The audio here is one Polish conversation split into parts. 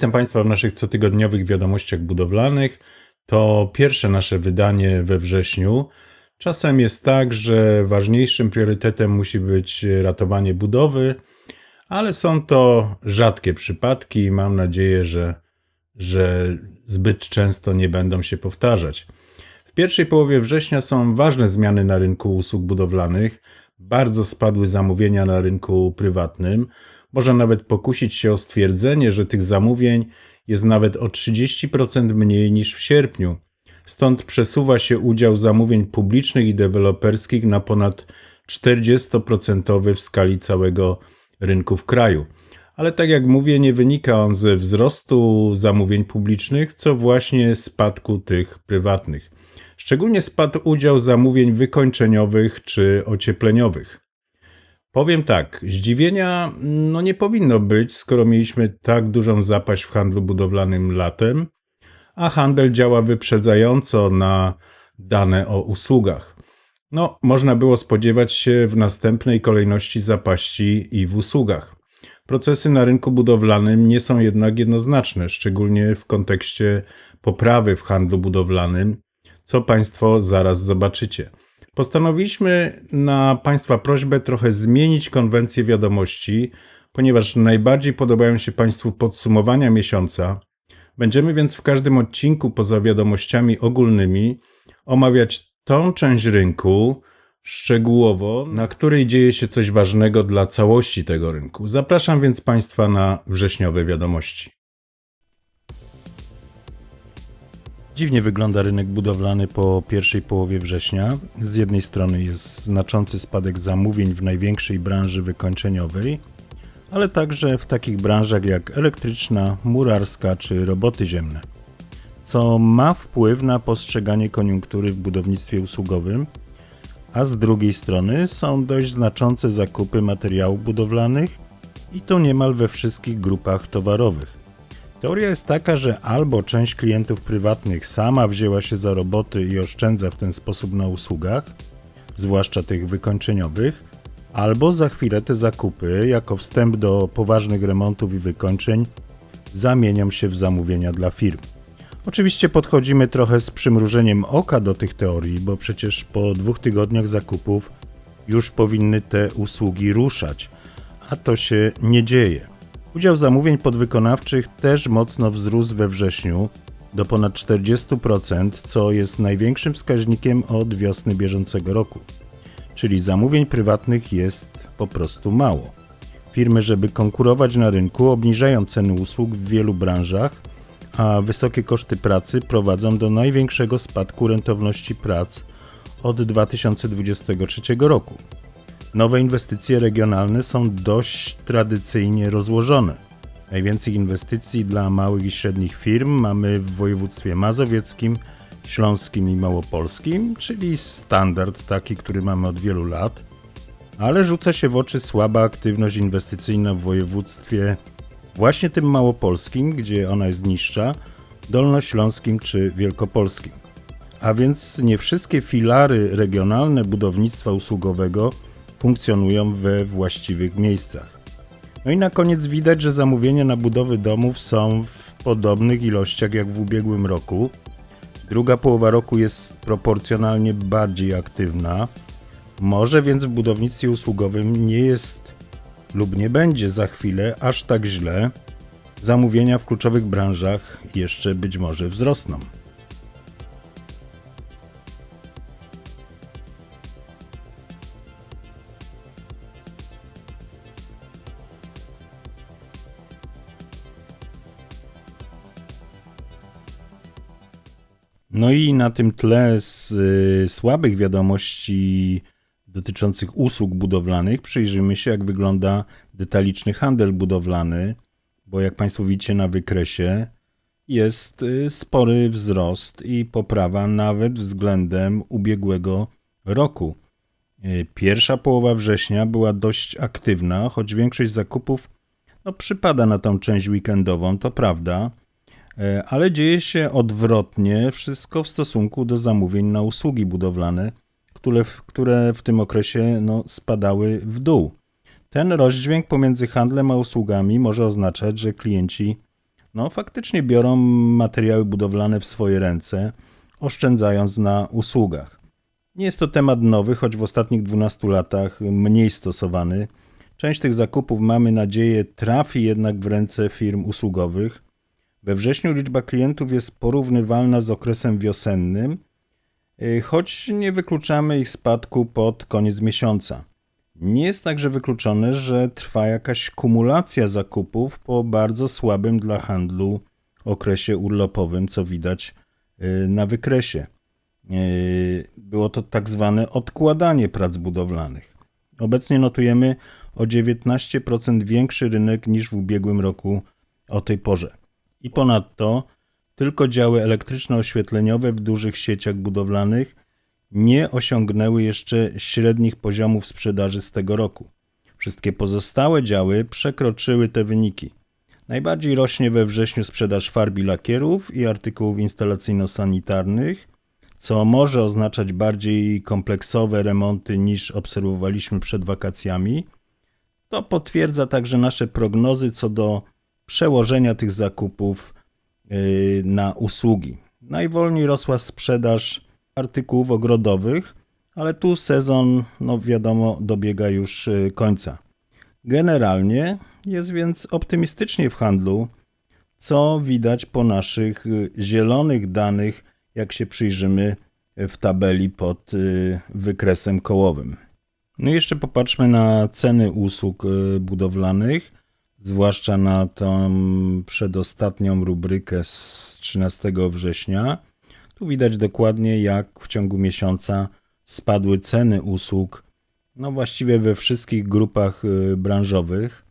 Witam Państwa w naszych cotygodniowych wiadomościach budowlanych. To pierwsze nasze wydanie we wrześniu. Czasem jest tak, że ważniejszym priorytetem musi być ratowanie budowy, ale są to rzadkie przypadki i mam nadzieję, że, że zbyt często nie będą się powtarzać. W pierwszej połowie września są ważne zmiany na rynku usług budowlanych. Bardzo spadły zamówienia na rynku prywatnym. Można nawet pokusić się o stwierdzenie, że tych zamówień jest nawet o 30% mniej niż w sierpniu. Stąd przesuwa się udział zamówień publicznych i deweloperskich na ponad 40% w skali całego rynku w kraju. Ale tak jak mówię, nie wynika on ze wzrostu zamówień publicznych, co właśnie spadku tych prywatnych. Szczególnie spadł udział zamówień wykończeniowych czy ociepleniowych. Powiem tak, zdziwienia no nie powinno być, skoro mieliśmy tak dużą zapaść w handlu budowlanym latem, a handel działa wyprzedzająco na dane o usługach. No, można było spodziewać się w następnej kolejności zapaści i w usługach. Procesy na rynku budowlanym nie są jednak jednoznaczne, szczególnie w kontekście poprawy w handlu budowlanym, co Państwo zaraz zobaczycie. Postanowiliśmy na Państwa prośbę trochę zmienić konwencję wiadomości, ponieważ najbardziej podobają się Państwu podsumowania miesiąca. Będziemy więc w każdym odcinku poza wiadomościami ogólnymi omawiać tą część rynku szczegółowo, na której dzieje się coś ważnego dla całości tego rynku. Zapraszam więc Państwa na wrześniowe wiadomości. Dziwnie wygląda rynek budowlany po pierwszej połowie września. Z jednej strony jest znaczący spadek zamówień w największej branży wykończeniowej, ale także w takich branżach jak elektryczna, murarska czy roboty ziemne, co ma wpływ na postrzeganie koniunktury w budownictwie usługowym, a z drugiej strony są dość znaczące zakupy materiałów budowlanych i to niemal we wszystkich grupach towarowych. Teoria jest taka, że albo część klientów prywatnych sama wzięła się za roboty i oszczędza w ten sposób na usługach, zwłaszcza tych wykończeniowych, albo za chwilę te zakupy, jako wstęp do poważnych remontów i wykończeń, zamienią się w zamówienia dla firm. Oczywiście podchodzimy trochę z przymrużeniem oka do tych teorii, bo przecież po dwóch tygodniach zakupów już powinny te usługi ruszać, a to się nie dzieje. Udział zamówień podwykonawczych też mocno wzrósł we wrześniu do ponad 40%, co jest największym wskaźnikiem od wiosny bieżącego roku. Czyli zamówień prywatnych jest po prostu mało. Firmy, żeby konkurować na rynku, obniżają ceny usług w wielu branżach, a wysokie koszty pracy prowadzą do największego spadku rentowności prac od 2023 roku. Nowe inwestycje regionalne są dość tradycyjnie rozłożone. Najwięcej inwestycji dla małych i średnich firm mamy w województwie mazowieckim, śląskim i małopolskim, czyli standard taki, który mamy od wielu lat, ale rzuca się w oczy słaba aktywność inwestycyjna w województwie właśnie tym małopolskim, gdzie ona jest niższa, dolnośląskim czy wielkopolskim. A więc nie wszystkie filary regionalne budownictwa usługowego funkcjonują we właściwych miejscach. No i na koniec widać, że zamówienia na budowy domów są w podobnych ilościach jak w ubiegłym roku. Druga połowa roku jest proporcjonalnie bardziej aktywna. Może więc w budownictwie usługowym nie jest lub nie będzie za chwilę aż tak źle. Zamówienia w kluczowych branżach jeszcze być może wzrosną. No i na tym tle z y, słabych wiadomości dotyczących usług budowlanych przyjrzymy się, jak wygląda detaliczny handel budowlany, bo jak Państwo widzicie na wykresie, jest y, spory wzrost i poprawa nawet względem ubiegłego roku. Y, pierwsza połowa września była dość aktywna, choć większość zakupów no, przypada na tą część weekendową, to prawda, ale dzieje się odwrotnie wszystko w stosunku do zamówień na usługi budowlane, które, które w tym okresie no, spadały w dół. Ten rozdźwięk pomiędzy handlem a usługami może oznaczać, że klienci no faktycznie biorą materiały budowlane w swoje ręce, oszczędzając na usługach. Nie jest to temat nowy, choć w ostatnich 12 latach mniej stosowany. Część tych zakupów, mamy nadzieję, trafi jednak w ręce firm usługowych. We wrześniu liczba klientów jest porównywalna z okresem wiosennym, y, choć nie wykluczamy ich spadku pod koniec miesiąca. Nie jest także wykluczone, że trwa jakaś kumulacja zakupów po bardzo słabym dla handlu okresie urlopowym, co widać y, na wykresie. Y, Było to tak zwane odkładanie prac budowlanych. Obecnie notujemy o 19% większy rynek niż w ubiegłym roku o tej porze. I ponadto tylko działy elektryczno-oświetleniowe w dużych sieciach budowlanych nie osiągnęły jeszcze średnich poziomów sprzedaży z tego roku. Wszystkie pozostałe działy przekroczyły te wyniki. Najbardziej rośnie we wrześniu sprzedaż farb i lakierów i artykułów instalacyjno-sanitarnych, co może oznaczać bardziej kompleksowe remonty niż obserwowaliśmy przed wakacjami. To potwierdza także nasze prognozy co do przełożenia tych zakupów yy, na usługi. Najwolniej rosła sprzedaż artykułów ogrodowych, ale tu sezon, no wiadomo, dobiega już yy, końca. Generalnie jest więc optymistycznie w handlu, co widać po naszych y, zielonych danych, jak się przyjrzymy w tabeli pod y, wykresem kołowym. No i jeszcze popatrzmy na ceny usług y, budowlanych, zwłaszcza na tą przedostatnią rubrykę z 13 września. Tu widać dokładnie, jak w ciągu miesiąca spadły ceny usług, no właściwie we wszystkich grupach y, branżowych.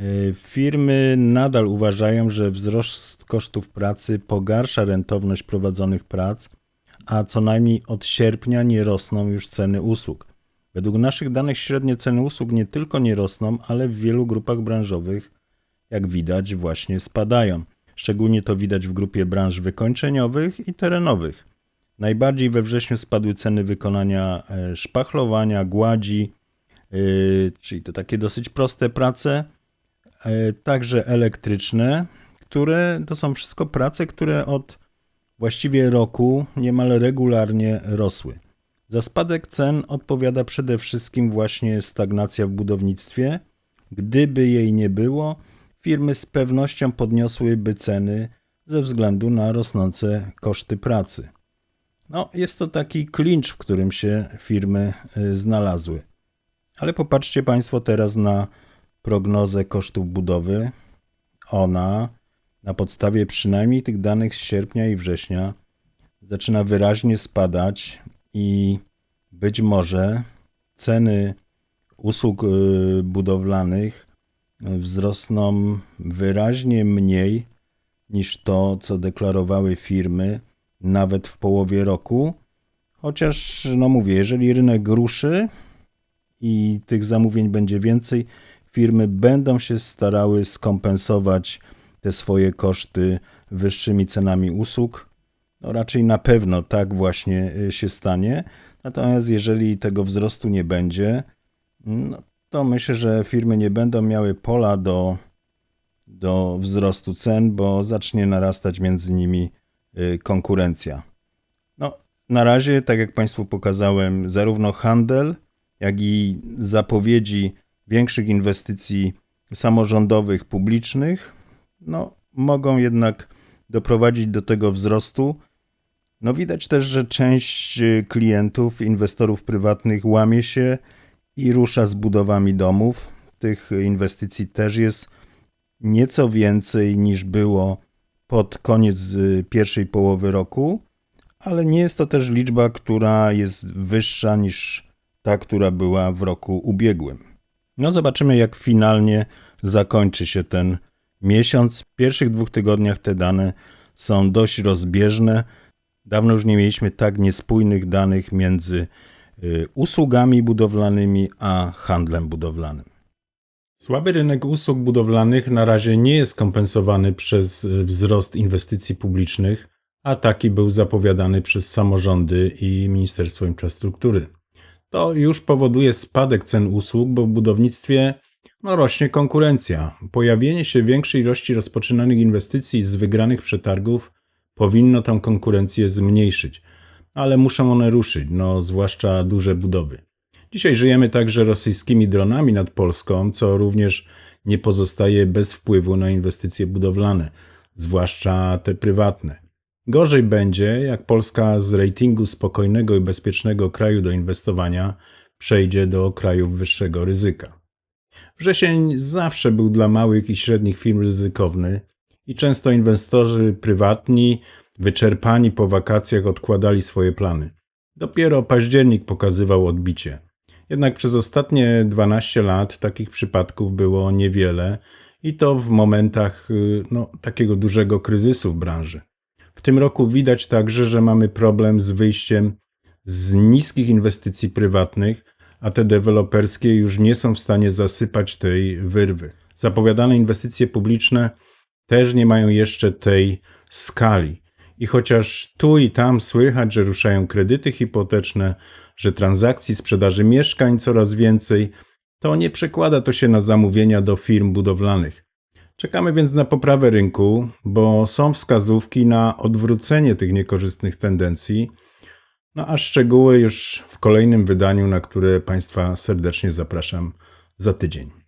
Y, Firmy nadal uważają, że wzrost kosztów pracy pogarsza rentowność prowadzonych prac, a co najmniej od sierpnia nie rosną już ceny usług. Według naszych danych średnie ceny usług nie tylko nie rosną, ale w wielu grupach branżowych, jak widać, właśnie spadają. Szczególnie to widać w grupie branż wykończeniowych i terenowych. Najbardziej we wrześniu spadły ceny wykonania e, szpachlowania, gładzi, yy, czyli to takie dosyć proste prace, e, także elektryczne, które to są wszystko prace, które od właściwie roku niemal regularnie rosły. Za spadek cen odpowiada przede wszystkim właśnie stagnacja w budownictwie. Gdyby jej nie było, firmy z pewnością podniosłyby ceny ze względu na rosnące koszty pracy. No, jest to taki klincz, w którym się firmy y, znalazły. Ale popatrzcie Państwo teraz na prognozę kosztów budowy. Ona, na podstawie przynajmniej tych danych z sierpnia i września, zaczyna wyraźnie spadać i być może ceny usług y, budowlanych wzrosną wyraźnie mniej niż to, co deklarowały firmy nawet w połowie roku. Chociaż, no mówię, jeżeli rynek ruszy i tych zamówień będzie więcej, firmy będą się starały skompensować te swoje koszty wyższymi cenami usług. No raczej na pewno tak właśnie y, się stanie. Natomiast jeżeli tego wzrostu nie będzie, no to myślę, że firmy nie będą miały pola do, do wzrostu cen, bo zacznie narastać między nimi y, konkurencja. No, na razie, tak jak Państwu pokazałem, zarówno handel, jak i zapowiedzi większych inwestycji samorządowych, publicznych, no, mogą jednak doprowadzić do tego wzrostu. No widać też, że część y, klientów, inwestorów prywatnych łamie się i rusza z budowami domów. Tych inwestycji też jest nieco więcej niż było pod koniec y, pierwszej połowy roku, ale nie jest to też liczba, która jest wyższa niż ta, która była w roku ubiegłym. No zobaczymy, jak finalnie zakończy się ten miesiąc. W pierwszych dwóch tygodniach te dane są dość rozbieżne. Dawno już nie mieliśmy tak niespójnych danych między y, usługami budowlanymi a handlem budowlanym. Słaby rynek usług budowlanych na razie nie jest kompensowany przez y, wzrost inwestycji publicznych, a taki był zapowiadany przez samorządy i Ministerstwo Infrastruktury. To już powoduje spadek cen usług, bo w budownictwie No rośnie konkurencja. Pojawienie się większej ilości rozpoczynanych inwestycji z wygranych przetargów powinno tą konkurencję zmniejszyć, ale muszą one ruszyć, no zwłaszcza duże budowy. Dzisiaj żyjemy także rosyjskimi dronami nad Polską, co również nie pozostaje bez wpływu na inwestycje budowlane, zwłaszcza te prywatne. Gorzej będzie, jak Polska z ratingu spokojnego i bezpiecznego kraju do inwestowania przejdzie do krajów wyższego ryzyka. Wrzesień zawsze był dla małych i średnich firm ryzykowny i często inwestorzy prywatni, wyczerpani po wakacjach, odkładali swoje plany. Dopiero październik pokazywał odbicie. Jednak przez ostatnie 12 lat takich przypadków było niewiele i to w momentach y, no, takiego dużego kryzysu w branży. W tym roku widać także, że mamy problem z wyjściem z niskich inwestycji prywatnych, a te deweloperskie już nie są w stanie zasypać tej wyrwy. Zapowiadane inwestycje publiczne też nie mają jeszcze tej skali. I chociaż tu i tam słychać, że ruszają kredyty hipoteczne, że transakcji sprzedaży mieszkań coraz więcej, to nie przekłada to się na zamówienia do firm budowlanych. Czekamy więc na poprawę rynku, bo są wskazówki na odwrócenie tych niekorzystnych tendencji. No a szczegóły już w kolejnym wydaniu, na które Państwa serdecznie zapraszam za tydzień.